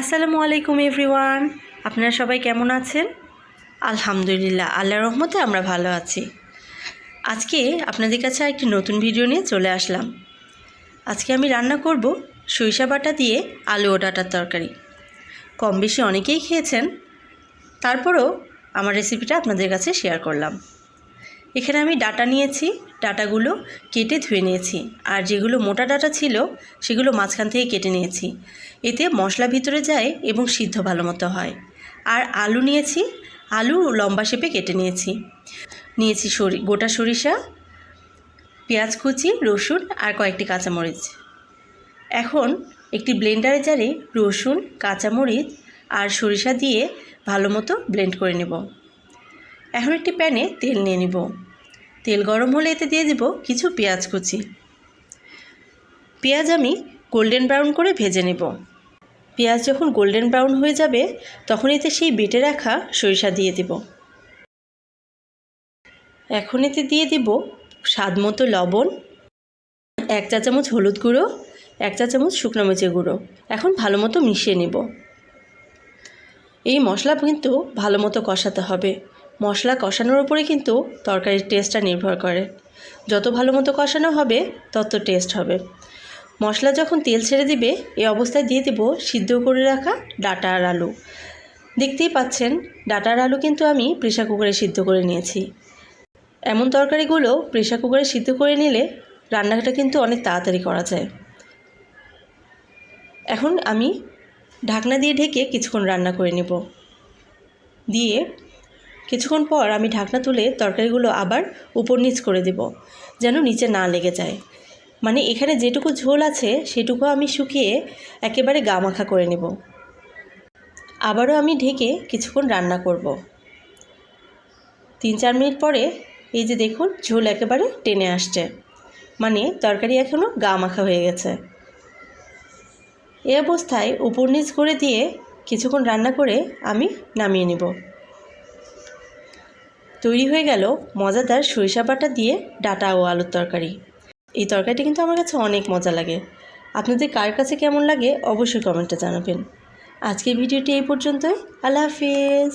আসসালামু আলাইকুম এভরিওয়ান। আপনারা সবাই কেমন আছেন? আলহামদুলিল্লাহ, আল্লাহর রহমতে আমরা ভালো আছি। আজকে আপনাদের কাছে একটি নতুন ভিডিও নিয়ে চলে আসলাম। আজকে আমি রান্না করব সরিষা বাটা দিয়ে আলু ও ডাটার তরকারি। কম বেশি অনেকেই খেয়েছেন। তারপরও আমার রেসিপিটা আপনাদের কাছে শেয়ার করলাম। এখানে আমি ডাটা নিয়েছি, ডাটাগুলো কেটে ধুয়ে নিয়েছি। আর যেগুলো মোটা ডাটা ছিল, সেগুলো মাঝখান থেকে কেটে নিয়েছি। এতে মশলা ভিতরে যায় এবং সিদ্ধ ভালো মতো হয়। আর আলু নিয়েছি, আলু লম্বা শেপে কেটে নিয়েছি। নিয়েছি সরি, গোটা সরিষা, পেঁয়াজ কুচি, রসুন আর কয়েকটি কাঁচামরিচ। এখন একটি ব্লেন্ডারে জারে রসুন, কাঁচামরিচ আর সরিষা দিয়ে ভালো মতো ব্লেন্ড করে নেব। এখন একটি প্যানে তেল নিয়ে নিব। তেল গরম হলে এতে দিয়ে দেব কিছু পেঁয়াজ কুচি। পেঁয়াজ আমি গোল্ডেন ব্রাউন করে ভেজে নেব। পেঁয়াজ যখন গোল্ডেন ব্রাউন হয়ে যাবে, তখন এতে সেই বেটে রাখা সরিষা দিয়ে দেব। এখন এতে দিয়ে দেব স্বাদ মতো লবণ, এক চা চামচ হলুদ গুঁড়ো, এক চা চামচ শুকনো মরিচের গুঁড়ো। এখন ভালো মতো মিশিয়ে নেব। এই মশলা কিন্তু ভালো মতো কষাতে হবে। মশলা কষানোর উপরে কিন্তু তরকারির টেস্টটা নির্ভর করে। যত ভালো মতো কষানো হবে, তত টেস্ট হবে। মশলা যখন তেল ছেড়ে দিবে এই অবস্থায় দিয়ে দেব সিদ্ধ করে রাখা ডাটা আর আলু। দেখতেই পাচ্ছেন, ডাটা আর আলু কিন্তু আমি প্রেশার কুকারে সিদ্ধ করে নিয়েছি। এমন তরকারিগুলো প্রেশার কুকারে সিদ্ধ করে নিলে রান্নাটা কিন্তু অনেক তাড়াতাড়ি করা যায়। এখন আমি ঢাকনা দিয়ে ঢেকে কিছুক্ষণ রান্না করে নেব। দিয়ে কিছুক্ষণ পর আমি ঢাকনা তুলে তরকারিগুলো আবার উপর নিচ করে দেব, যেন নিচে না লেগে যায়। মানে এখানে যেটুকু ঝোল আছে, সেটুকু আমি শুকিয়ে একেবারে গা মাখা করে নেব। আবারও আমি ঢেকে কিছুক্ষণ রান্না করব। তিন চার মিনিট পরে এই যে দেখুন, ঝোল একেবারে টেনে আসছে। মানে তরকারি এখনও গা মাখা হয়ে গেছে। এ অবস্থায় উপর নিচ করে দিয়ে কিছুক্ষণ রান্না করে আমি নামিয়ে নেব। তৈরি হয়ে গেল মজাদার সরিষা বাটা দিয়ে ডাটা ও আলুর তরকারি। এই তরকারিটি কিন্তু আমার কাছে অনেক মজা লাগে। আপনাদের কার কাছে কেমন লাগে অবশ্যই কমেন্টে জানাবেন। আজকের ভিডিওটি এই পর্যন্তই। আল্লাহ হাফিজ।